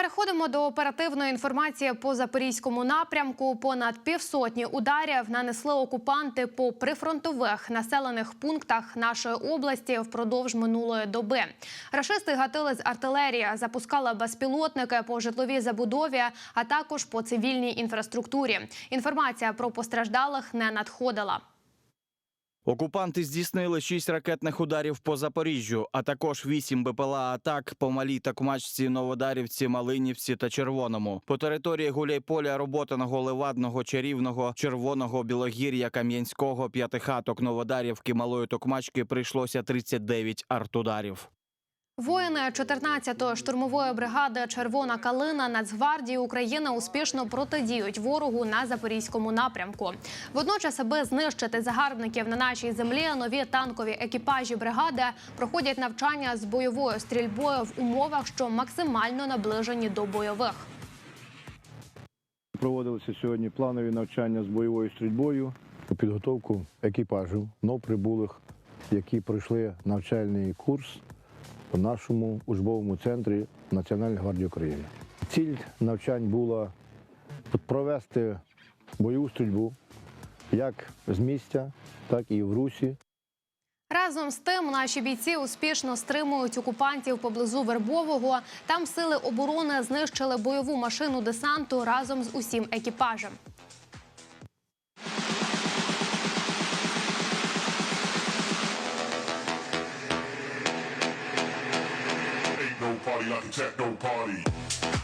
Переходимо до оперативної інформації по запорізькому напрямку. Понад півсотні ударів нанесли окупанти по прифронтових населених пунктах нашої області впродовж минулої доби. Рашисти гатили з артилерії, запускали безпілотники по житловій забудові, а також по цивільній інфраструктурі. Інформація про постраждалих не надходила. Окупанти здійснили шість ракетних ударів по Запоріжжю, а також вісім БПЛА атак по малій Такмачці, Новодарівці, Малинівці та Червоному. По території Гуляйполя, Роботиного, Левадного, Чарівного, Червоного, Білогір'я, Кам'янського, П'ятихаток, Новодарівки, Малої Токмачки прийшлося 39 артударів. Воїни 14-ї штурмової бригади Червона калина Нацгвардії України успішно протидіють ворогу на запорізькому напрямку. Водночас, аби знищити загарбників на нашій землі, нові танкові екіпажі бригади проходять навчання з бойовою стрільбою в умовах, що максимально наближені до бойових. Проводилися сьогодні планові навчання з бойовою стрільбою. Підготовку екіпажів новоприбулих, які пройшли навчальний курс у нашому учбовому центрі Національної гвардії України. Ціль навчань була провести бойову стрільбу як з місця, так і в русі. Разом з тим, наші бійці успішно стримують окупантів поблизу Вербового. Там сили оборони знищили бойову машину десанту разом з усім екіпажем. body like a techno party.